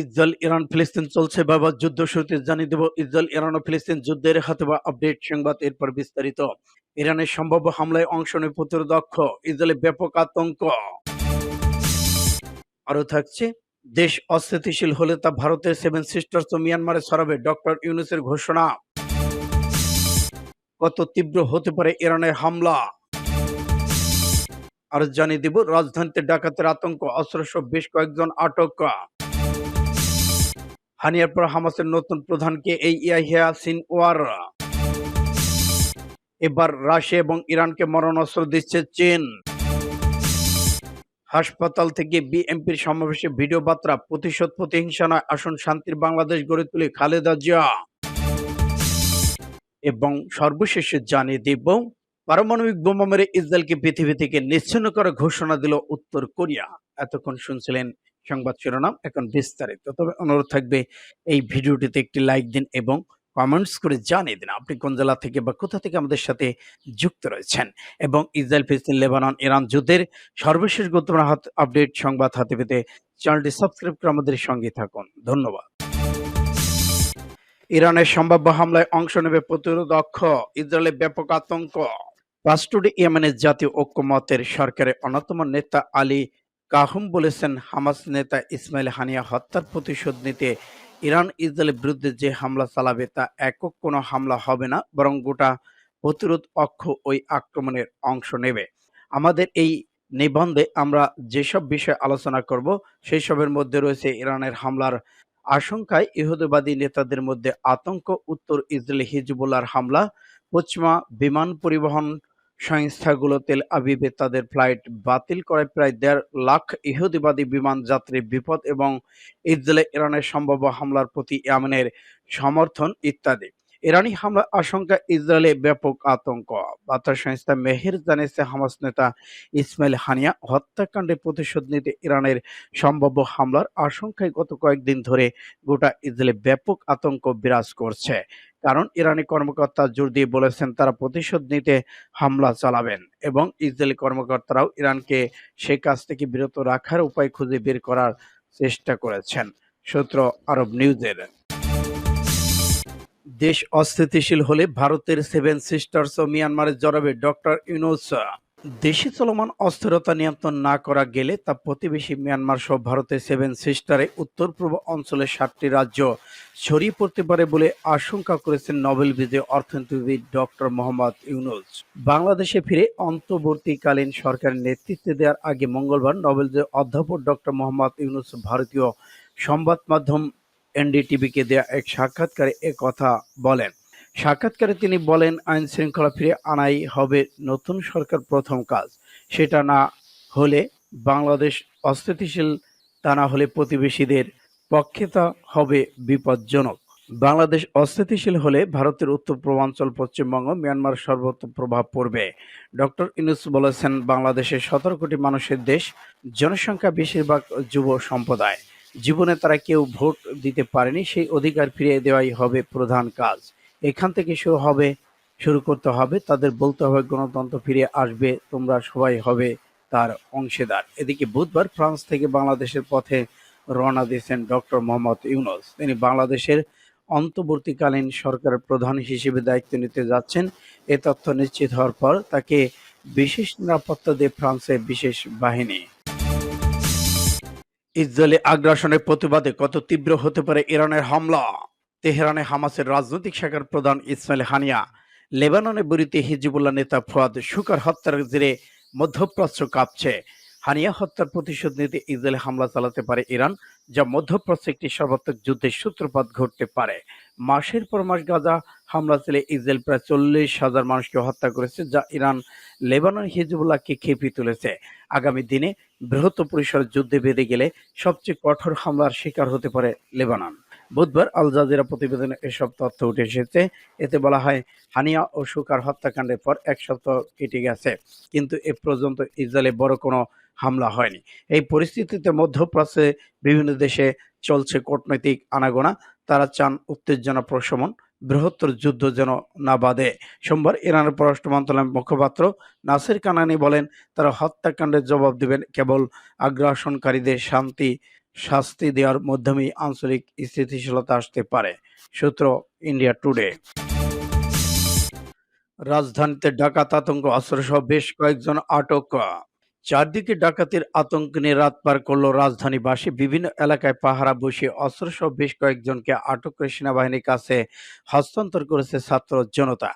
Israel, Iran, ফিলিস্তিন চলছে বাবা যুদ্ধ শুরুতে জানিয়ে দেব, ইসরায়েল, ইরান ও ফিলিস্তিন যুদ্ধের হাতে বা আপডেট সংবাদ এরপর বিস্তারিত। ইরানের সম্ভাব্য হামলায় অংশ নেয় প্রতিরোধক্ষ ইসরায়েলের ব্যাপক আতঙ্ক। আরও থাকছে, দেশ অস্থিতিশীল হলে তা ভারতের সেভেন সিস্টার্স ও মিয়ানমারে ছড়াবে, ডক্টর ইউনুসের ঘোষণা। কত তীব্র হতে পারে ইরানের হামলা? আর জানিয়ে দিব, রাজধানীতে ডাকাতের আতঙ্ক, অস্ত্রসহ বেশ কয়েকজন আটক। হানিয়ার পর হামাসের নতুন প্রধানকে এই ইয়াহিয়া সিনওয়ার এবার রাশিয়া এবং ইরানকে মরণাস্ত্র দিচ্ছে চীন। হাসপাতাল থেকে বিএমপির সমাবেশে ভিডিও বার্তা, প্রতিশোধ, প্রতিহিংসা নয়, আসুন শান্তির বাংলাদেশ গড়ে তুলে খালেদা জিয়া। এবং সর্বশেষে জানিয়ে দেব, পারমাণবিক বোমা মেরে ইসরায়েলকে পৃথিবী থেকে নিচ্ছিন্ন করার ঘোষণা দিল উত্তর কোরিয়া। এতক্ষণ শুনছিলেন সংবাদ শিরোনাম এখন বিস্তারিত। তবে অনুরোধ থাকবে, এই ভিডিওটিতে একটি লাইক দিন এবং কমেন্টস করে জানিয়ে দিন আপনি কোন জেলা থেকে বা কোথা থেকে আমাদের সাথে যুক্ত রয়েছেন। এবং ইসরায়েল, ফিলিস্তিন, লেবানন, ইরান যুদ্ধের সর্বশেষ গুরুত্বপূর্ণ আপডেট সংবাদ হাতে পেতে চ্যানেলটি সাবস্ক্রাইব করে আমাদের সঙ্গে থাকুন। ধন্যবাদ। ইরানের সম্ভাব্য হামলায় অংশ নেবে প্রতিরোধক্ষ ইসরায়েলের ব্যাপক আতঙ্ক। রাষ্ট্রটি ইয়েমেনের জাতীয় ঐক্যমতের সরকারের অন্যতম নেতা আলী কাহুম বলেছেন, হামাস নেতা ইসমাইল হানিয়া হত্যার প্রতিশোধ নিতে ইরান, ইসরায়েলের বিরুদ্ধে যে হামলা চালাবে তা একক কোনো হামলা হবে না, বরং গোটা প্রতিরোধ অক্ষ ওই আক্রমণের অংশ নেবে। আমাদের এই নিবন্ধে আমরা যেসব বিষয়ে আলোচনা করব সেই সবের মধ্যে রয়েছে ইরানের হামলার আশঙ্কায় ইহুদিবাদী নেতাদের মধ্যে আতঙ্ক, উত্তর ইসরায়েলি হিজবুল্লাহর হামলা, পশ্চিমা বিমান পরিবহন সংস্থাগুলো তেল আবিবে তাদের ফ্লাইট বাতিল করে প্রায় দেড় লাখ ইহুদিবাদী বিমান যাত্রী বিপদ এবং ইসরায়েলে ইরানের সম্ভাব্য হামলার প্রতি ইয়ামেনের সমর্থন ইত্যাদি। ইরানি হামলা আশঙ্কা ইসরায়েলে ব্যাপক আতঙ্ক। বার্তা সংস্থা মেহের জানিয়েছে, হামাস নেতা ইসমাইল হানিয়া হত্যাকাণ্ডে প্রতিশোধ নিতে ইরানের সম্ভাব্য হামলার আশঙ্কায় গত কয়েকদিন ধরে গোটা ইসরায়েলে ব্যাপক আতঙ্ক বিরাজ করছে। কারণ ইরানি কর্মকর্তা জোর দিয়ে বলেছেন তারা প্রতিশোধ নিতে হামলা চালাবেন এবং ইসরায়েলি কর্মকর্তারাও ইরানকে সেই কাজ থেকে বিরত রাখার উপায় খুঁজে বের করার চেষ্টা করেছেন। সূত্র আরব নিউজের। দেশ অস্থিতিশীল হলে ভারতের সেভেন সিস্টার্স ও মিয়ানমারের জড়াবে ডক্টর ইউনুস দেশে চলমান অস্থিরতা নিয়ন্ত্রণ না করা গেলে তা প্রতিবেশী মিয়ানমার সহ ভারতের সেভেন সিস্টারে উত্তর পূর্ব অঞ্চলের সাতটি রাজ্য ছড়িয়ে পড়তে পারে বলে আশঙ্কা করেছেন নোবেল বিজয়ী অর্থনীতিবিদ ডক্টর মোহাম্মদ ইউনুস। বাংলাদেশে ফিরে অন্তর্বর্তীকালীন সরকারের নেতৃত্বে দেওয়ার আগে মঙ্গলবার নোবেল জয়ী অধ্যাপক ডক্টর মোহাম্মদ ইউনুস ভারতীয় সংবাদ মাধ্যম এনডিটিভিকে দেয়া এক সাক্ষাৎকারে কথা বলেন। সাক্ষাৎকারে তিনি বলেন, আইন শৃঙ্খলা ফিরে আনাই হবে নতুন সরকার প্রথম কাজ। সেটা না হলে বাংলাদেশ অস্থিতিশীল, তা না হলে প্রতিবেশীদের পক্ষে তা হবে বিপজ্জনক। বাংলাদেশ অস্থিতিশীল হলে ভারতের উত্তর পূর্বাঞ্চল, পশ্চিমবঙ্গ, মিয়ানমার সর্বত্র প্রভাব পড়বে। ডক্টর ইনুস বলেছেন বাংলাদেশের সতেরো কোটি মানুষের দেশ, জনসংখ্যা বেশিরভাগ যুব সম্প্রদায়। জীবনে তারা কেউ ভোট দিতে পারেনি, সেই অধিকার ফিরিয়ে দেওয়াই হবে প্রধান কাজ। এখান থেকে শুরু হবে, শুরু করতে হবে। তাদের বলতে হবে, গণতন্ত্র ফিরে আসবে, তোমরা সবাই হবে তার অংশীদার। এদিকে বুধবার ফ্রান্স থেকে বাংলাদেশের পথে রওনা দিয়েছেন ডক্টর মোহাম্মদ ইউনুস। তিনি বাংলাদেশের অন্তর্বর্তীকালীন সরকারের প্রধান হিসেবে দায়িত্ব নিতে যাচ্ছেন। এ তথ্য নিশ্চিত হওয়ার পর তাকে বিশেষ নিরাপত্তা দিয়ে ফ্রান্সের বিশেষ বাহিনী। ইসরায়েলি আগ্রাসনের প্রতিবাদে কত তীব্র হতে পারে ইরানের হামলা? তেহরানে হামাসের রাজনৈতিক শাখার প্রধান ইসমাইল হানিয়া, লেবাননে বরিতে হিজিবুল্লাহ নেতা ফুয়াদ শুকার হত্যার জেরে মধ্যপ্রাচ্য কাঁপছে। হানিয়া হত্যার প্রতিশোধ নিতে ইসরায়েল হামলা চালাতে পারে ইরান, যা মধ্যপ্রাচ্যে একটি সর্বাত্মক যুদ্ধের সূত্রপাত ঘটতে পারে। মাসের পর মাস গাজা হামলা চালে ইসরায়েল প্রায় চল্লিশ হাজার মানুষকে হত্যা করেছে, যা ইরান, লেবানন হিজবুল্লাহকে খেপিয়ে তুলেছে। আগামী দিনে বৃহৎ পরিসর যুদ্ধে বেঁধে গেলে সবচেয়ে কঠোর হামলার শিকার হতে পারে লেবানন। বুধবার আল জাজিরা প্রতিবেদনে এসব তথ্য উঠে এসেছে। এতে বলা হয়, হানিয়া ও সুকার হত্যাকাণ্ডের পর এক সপ্তাহ কেটে গেছে, কিন্তু এ পর্যন্ত ইসরায়েলে বড় কোনো হামলা হয়নি। এই পরিস্থিতিতে মধ্যপ্রাচ্যে বিভিন্ন দেশে চলছে কূটনৈতিক আনাগোনা। তারা চান উত্তেজনা প্রশমন, বৃহত্তর যুদ্ধ যেন না বাধে। সোমবার ইরানের পররাষ্ট্র মন্ত্রণালয়ের মুখপাত্র নাসির কানানি বলেন, তারা হত্যাকাণ্ডের জবাব দেবেন কেবল আগ্রাসনকারীদের শান্তি শাস্তি দেওয়ার মাধ্যমেই আঞ্চলিক স্থিতিশীলতা আসতে পারে, সূত্র ইন্ডিয়া টুডে। রাজধানীতে ডাকাত আতঙ্ক, অস্ত্রসহ বেশ কয়েকজন আটক। চারদিকে ডাকাতির আতঙ্ক নিয়ে রাত পার করল রাজধানীবাসী। বিভিন্ন এলাকায় পাহারা বসিয়ে অস্ত্রসহ বেশ কয়েকজনকে আটক করে সেনাবাহিনীর কাছে হস্তান্তর করেছে ছাত্র জনতা।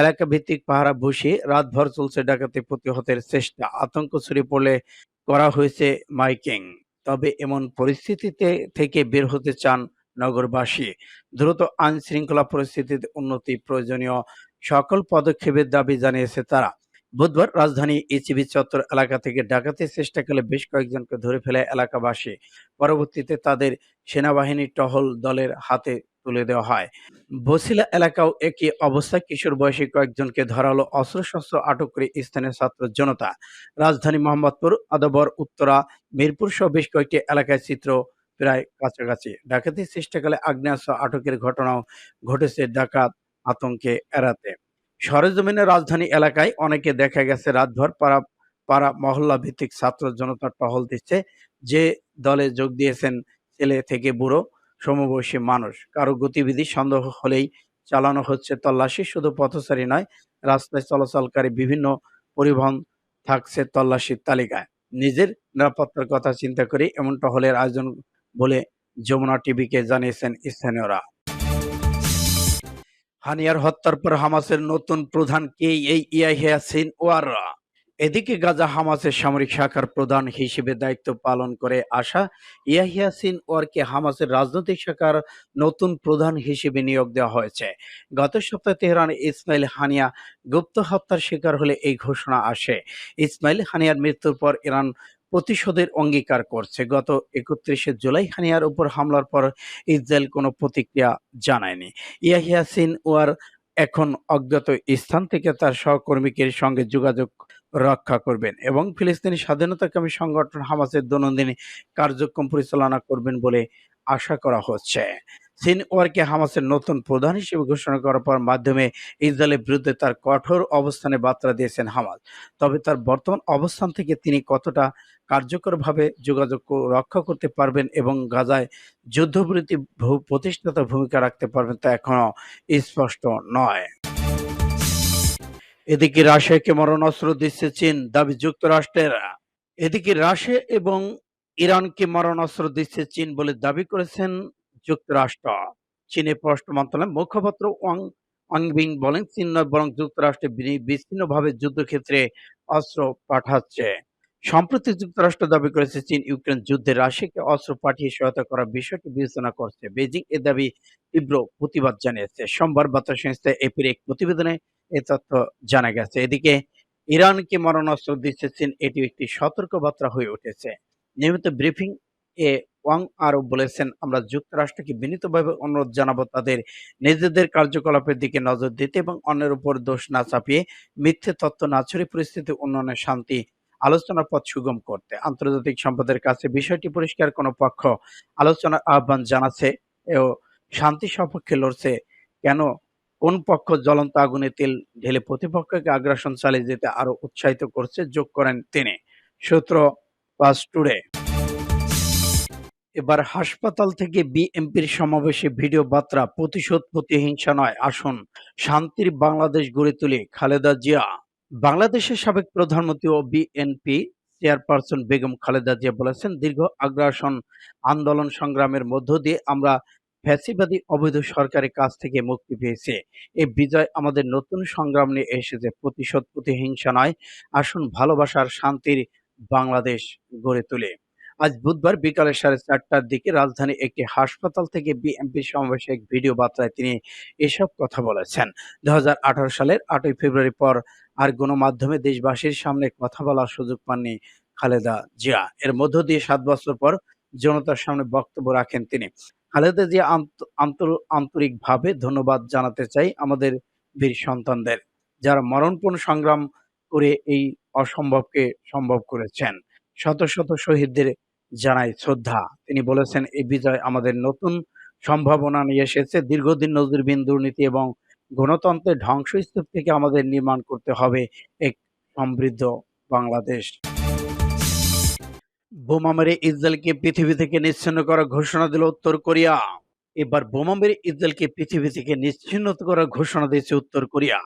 এলাকা ভিত্তিক পাহারা বসিয়ে রাতভর চলছে ডাকাতি প্রতিহতের চেষ্টা। আতঙ্ক ছড়িয়ে পড়লে করা হয়েছে মাইকিং। তবে এমন পরিস্থিতিতে থেকে বের হতে চান নগরবাসী। দ্রুত আইন শৃঙ্খলা পরিস্থিতির উন্নতি প্রয়োজনীয় সকল পদক্ষেপের দাবি জানিয়েছে তারা। বুধবার রাজধানী ইচিবি চত্বর এলাকা থেকে ডাকাতির চেষ্টাকালে বেশ কয়েকজনকে ধরে ফেলে এলাকাবাসী। পরবর্তীতে তাদের সেনাবাহিনী টহল দলের হাতে তুলে দেওয়া হয়। বসিলা এলাকাও একই অবস্থায় কিশোর বয়সী কয়েকজনকে ধরালো অস্ত্রশস্ত্র আটক করে স্থানীয় ছাত্র জনতা। রাজধানী মোহাম্মদপুর, আদাবর, উত্তরা, মিরপুর সহ বেশ কয়েকটি এলাকায় চিত্র প্রায় কাছাকাছি। ডাকাতির চেষ্টাকালে আগ্নেয়াস্ত্র আটকের ঘটনাও ঘটেছে ডাকাত আতঙ্কে এড়াতে। সরেজমিনে রাজধানী এলাকায় অনেকে দেখা গেছে, রাতভর পাড়া পাড়া মহল্লা ভিত্তিক ছাত্র জনতা টহল দিচ্ছে। যে দলে যোগ দিয়েছেন ছেলে থেকে বুড়ো সমবয়সী মানুষ। কারও গতিবিধি সন্দেহ হলেই চালানো হচ্ছে তল্লাশি, শুধু পথচারী নয়, রাস্তায় চলাচলকারী বিভিন্ন পরিবহন থাকছে তল্লাশির তালিকায়। নিজের নিরাপত্তার কথা চিন্তা করে এমন টহলের আয়োজন বলে যমুনা টিভিকে জানিয়েছেন স্থানীয়রা। হানিয়ার হত্যার পর হামাসের নতুন প্রধান কে এই ইয়াহিয়া সিন ওয়াররা এদিকে গাজা হামাসের সামরিক শাখার প্রধান হিসেবে দায়িত্ব পালন করে আসা ইয়াহিয়া সিন ওয়ারকে হামাসের রাজনৈতিক শাখার নতুন প্রধান হিসেবে নিয়োগ দেওয়া হয়েছে। গত সপ্তাহে তেহরান ইসমাইল হানিয়া গুপ্ত হত্যার শিকার হলে এই ঘোষণা আসে। ইসমাইল হানিয়ার মৃত্যুর পর ইরান প্রতিশোধের অঙ্গীকার করছে। গত একত্রিশে জুলাই হানিয়ার উপর হামলার পর ইসরায়েল কোনো প্রতিক্রিয়া জানায়নি। ইয়াহিয়া সিন ওয়ার এখন অজ্ঞাত স্থান থেকে তার সহকর্মীকে সঙ্গে যোগাযোগ রক্ষা করবেন এবং ফিলিস্তিনি স্বাধীনতাকামী সংগঠন হামাসের দৈনন্দিন কার্যক্রম পরিচালনা করবেন বলে আশা করা হচ্ছে। সিনওয়ারকে হামাসের নতুন প্রধান হিসেবে ঘোষণা করার পর মাধ্যমে ইসরায়েলের বিরুদ্ধে তার কঠোর অবস্থানে বার্তা দিয়েছেন হামাস। তবে তার বর্তমান অবস্থান থেকে তিনি কতটা কার্যকরভাবে যোগাযোগ রক্ষা করতে পারবেন এবং গাজায় যুদ্ধবিরতি প্রতিষ্ঠাতা ভূমিকা রাখতে পারবেন তা এখনও স্পষ্ট নয়। এদিকে রাশিয়াকে মরণাস্ত্র দিচ্ছে চীন, দাবি যুক্তরাষ্ট্রের। এদিকে রাশিয়া এবং ইরানকে মরণাস্ত্র দিচ্ছে চীন বলে দাবি করেছেন যুক্তরাষ্ট্র। চীনের পররাষ্ট্র মন্ত্রণালয়ের মুখপাত্র ওয়াং, ওয়াংবিং বলেন, চীন নয়, বরং যুক্তরাষ্ট্রে বিচ্ছিন্নভাবে যুদ্ধক্ষেত্রে অস্ত্র পাঠাচ্ছে। সম্প্রতি যুক্তরাষ্ট্র দাবি করেছে, চীন ইউক্রেন যুদ্ধে রাশিয়াকে অস্ত্র পাঠিয়ে সহায়তা করার বিষয়টি বিবেচনা করছে। বেজিং এ দাবি তীব্র প্রতিবাদ জানিয়েছে। সোমবার বার্তা সংস্থা এপির এক প্রতিবেদনে এ তথ্য জানা গেছে। এদিকে ইরানকে মরণাস্ত্র দিচ্ছে চীন এটি একটি সতর্কবার্তা হয়ে উঠেছে। নিয়মিত ব্রিফিং এ ওয়াং আরও বলেছেন, আমরা যুক্তরাষ্ট্রকে বিনীতভাবে অনুরোধ জানাব তাদের নিজেদের কার্যকলাপের দিকে নজর দিতে এবং অন্যের উপর দোষ না চাপিয়ে মিথ্যে তথ্য না ছড়িয়ে পরিস্থিতি উন্নয়নের শান্তি, আলোচনার পথ সুগম করতে। আন্তর্জাতিক সম্পদের কাছে বিষয়টি পরিষ্কার কোনো পক্ষ আলোচনার আহ্বান জানাচ্ছে ও শান্তি সপক্ষে লড়ছে। কেন কোন পক্ষ জ্বলন্ত আগুনে তেল ঢেলে প্রতিপক্ষকে আগ্রাসন চালিয়ে যেতে আরও উৎসাহিত করছে, যোগ করেন তিনি। সূত্র পাস টুডে। এবার হাসপাতাল থেকে বিএমপির সমাবেশে ভিডিও বার্তা, প্রতিশোধ প্রতিহিংসা নয়, আসুন শান্তির বাংলাদেশ গড়ে তুলি, খালেদা জিয়া। বাংলাদেশের সাবেক প্রধানমন্ত্রী ও বিএনপি চেয়ারপারসন বেগম খালেদা জিয়া বলেছেন, দীর্ঘ আগ্রাসন আন্দোলন সংগ্রামের মধ্য দিয়ে আমরা ফ্যাসিবাদী অবৈধ সরকারের কাছ থেকে মুক্তি পেয়েছে। এই বিজয় আমাদের নতুন সংগ্রাম নিয়ে এসেছে। প্রতিশোধ, প্রতিহিংসা নয়, আসুন ভালোবাসার শান্তির বাংলাদেশ গড়ে তুলে। আজ বুধবার বিকালে সাড়ে চারটার দিকে রাজধানী একটি হাসপাতাল থেকে বিএনপি সমাবেশে এক ভিডিও বার্তায় তিনি এসব কথা বলেছেন। দু হাজার আঠারো সালের আটই ফেব্রুয়ারি পর আর গণমাধ্যমে দেশবাসীর সামনে কথা বলার সুযোগ পাননি খালেদা জিয়া। এর মধ্য দিয়ে সাত বছর পর জনতার সামনে বক্তব্য রাখেন তিনি। খালেদা জিয়া আন্ত- আন্তর- আন্তরিকভাবে ধন্যবাদ জানাতে চাই আমাদের বীর সন্তানদের, যারা মরণপণ সংগ্রাম করে এই অসম্ভবকে সম্ভব করেছেন। শত শত শহীদদের জানাই শ্রদ্ধা। তিনি বলেছেন এই বিজয় আমাদের নতুন সম্ভাবনা নিয়ে এসেছে। দীর্ঘদিন নজরবিন দুর্নীতি এবং গণতন্ত্রের ধ্বংসস্তূপ থেকে আমাদের নির্মাণ করতে হবে এক সমৃদ্ধ বাংলাদেশ। বোমা মেরে ইসরায়েলকে পৃথিবী থেকে নিশ্চিহ্ন করার ঘোষণা দিল উত্তর কোরিয়া। এবার বোমা মেরে ইসরায়েলকে পৃথিবী থেকে নিশ্চিহ্ন করার ঘোষণা দিয়েছে উত্তর কোরিয়া।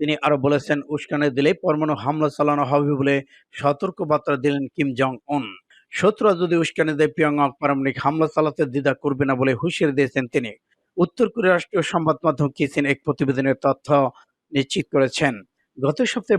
তিনি আরও বলেছেন, উস্কানি দিলে পরমাণু হামলা চালানো হবে বলে সতর্ক বার্তা দিলেন কিম জং উন শত্রুরা যদি উস্কানি দেয়, পিয়ংয়ং পারমাণবিক হামলা চালাতে দ্বিধা করবে না বলে হুঁশিয়ারি দিয়েছেন তিনি। উত্তর কোরিয়া রাষ্ট্রীয় সংবাদ মাধ্যম কিসিন এক প্রতিবেদনের তথ্য নিশ্চিত করেছেন। গত সপ্তাহে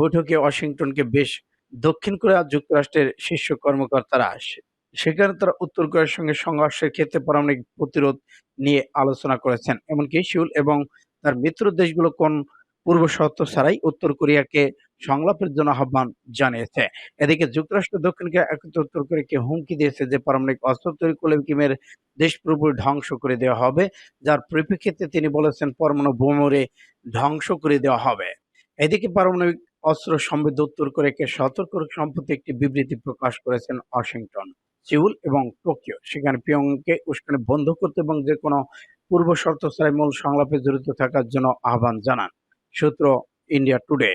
বৈঠকে ওয়াশিংটনকে বেশ দক্ষিণ কোরিয়া যুক্তরাষ্ট্রের শীর্ষ কর্মকর্তারা সে- সেখানে তারা উত্তর কোরিয়ার সঙ্গে সংঘর্ষের ক্ষেত্রে পারমাণবিক প্রতিরোধ নিয়ে আলোচনা করেছেন। এমনকি সিউল এবং তার মিত্র দেশগুলো কোন পূর্ব শর্ত ছাড়াই উত্তর কোরিয়াকে সংলাপের জন্য আহ্বান জানিয়েছে। এদিকে যুক্তরাষ্ট্র দক্ষিণ কোরিয়া একত্র উত্তর কোরিয়াকে হুমকি দিয়েছে যে পারমাণবিক অস্ত্র তৈরি করলে কিমের দেশ পুরোপুরি ধ্বংস করে দেওয়া হবে, যার পরিপ্রেক্ষিতে তিনি বলেছেন পরমাণু বোমরে ধ্বংস করে দেওয়া হবে। এদিকে পারমাণবিক অস্ত্র সমৃদ্ধ, উত্তর কোরিয়াকে সতর্ক সম্প্রতি একটি বিবৃতি প্রকাশ করেছেন ওয়াশিংটন, সিউল এবং টোকিও। সেখানে পিয়ংকে উস্কানি বন্ধ করতে এবং যে কোনো পূর্ব শর্ত ছাড়াই মূল সংলাপে জড়িত থাকার জন্য আহ্বান জানান। সূত্র ইন্ডিয়া টুডে।